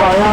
দয়া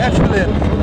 Excellent.